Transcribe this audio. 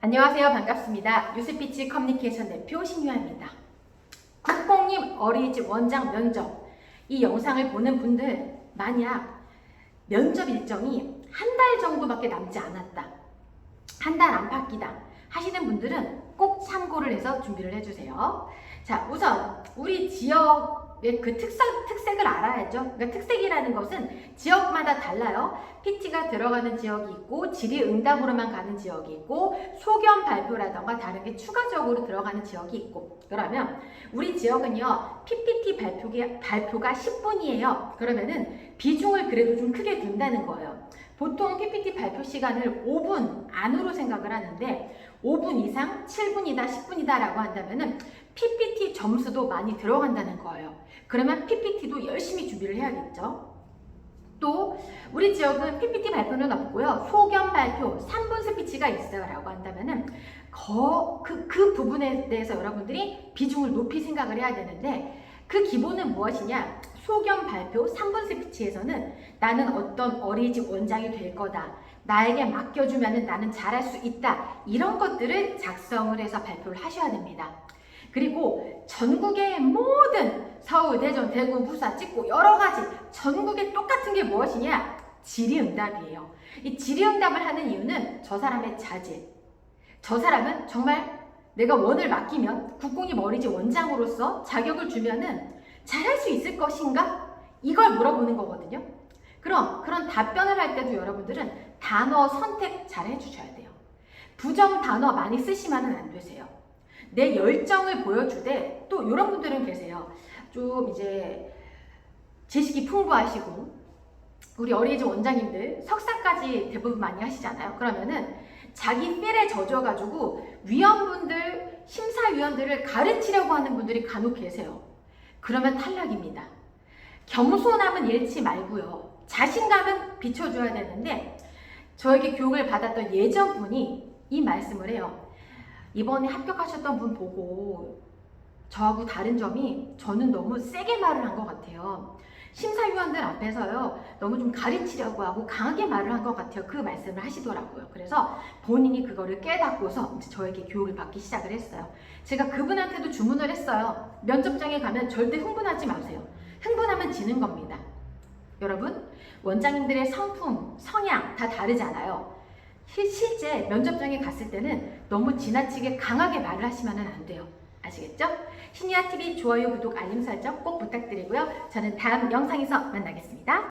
안녕하세요. 반갑습니다. 뉴스피치 커뮤니케이션 대표 신유아입니다. 국공립 어린이집 원장 면접. 이 영상을 보는 분들, 만약 면접 일정이 한 달 정도밖에 남지 않았다. 한 달 안팎이다. 하시는 분들은 꼭 참고를 해서 준비를 해주세요. 자, 우선 우리 지역의 그 특색, 특색을 알아야죠. 그러니까 특색이라는 것은 지역마다 달라요. PT가 들어가는 지역이 있고 질의응답으로만 가는 지역이 있고 소견 발표라던가 다른 게 추가적으로 들어가는 지역이 있고 그러면 우리 지역은요 PPT 발표가, 발표가 10분이에요. 그러면은 비중을 그래도 좀 크게 둔다는 거예요. 보통 PPT 발표 시간을 5분 안으로 생각을 하는데 5분 이상 7분이다 10분이다 라고 한다면은 PPT 점수도 많이 들어간다는 거예요. 그러면 PPT도 열심히 준비를 해야겠죠. 또 우리 지역은 PPT 발표는 없고요. 소견 발표 3분 스피치가 있어요 라고 한다면은 거, 그, 그 부분에 대해서 여러분들이 비중을 높이 생각을 해야 되는데 그 기본은 무엇이냐? 소견 발표 3분 스피치에서는 나는 어떤 어린이집 원장이 될 거다. 나에게 맡겨주면 나는 잘할 수 있다. 이런 것들을 작성을 해서 발표를 하셔야 됩니다. 그리고 전국의 모든 서울, 대전, 대구, 부산 찍고 여러 가지 전국에 똑같은 게 무엇이냐? 질의응답이에요. 이 질의응답을 하는 이유는 저 사람의 자질. 저 사람은 정말 내가 원을 맡기면 국공립 어린이집 원장으로서 자격을 주면은 잘할 수 있을 것인가? 이걸 물어보는 거거든요. 그럼 그런 답변을 할 때도 여러분들은 단어 선택 잘 해주셔야 돼요. 부정 단어 많이 쓰시면 안 되세요. 내 열정을 보여주되 또 이런 분들은 계세요. 좀 이제 지식이 풍부하시고 우리 어린이집 원장님들 석사까지 대부분 많이 하시잖아요. 그러면은 자기 필에 젖어가지고 위원분들, 심사위원들을 가르치려고 하는 분들이 간혹 계세요. 그러면 탈락입니다. 겸손함은 잃지 말고요. 자신감은 비춰줘야 되는데 저에게 교육을 받았던 예전 분이 이 말씀을 해요. 이번에 합격하셨던 분 보고 저하고 다른 점이 저는 너무 세게 말을 한 것 같아요. 심사위원들 앞에서요, 너무 좀 가르치려고 하고 강하게 말을 한 것 같아요. 그 말씀을 하시더라고요. 그래서 본인이 그거를 깨닫고서 이제 저에게 교육을 받기 시작을 했어요. 제가 그분한테도 주문을 했어요. 면접장에 가면 절대 흥분하지 마세요. 흥분하면 지는 겁니다. 여러분, 원장님들의 성품, 성향 다 다르잖아요. 실- 실제 면접장에 갔을 때는 너무 지나치게 강하게 말을 하시면 안 돼요. 아시겠죠? 신이아TV 좋아요, 구독, 알림 설정 꼭 부탁드리고요. 저는 다음 영상에서 만나겠습니다.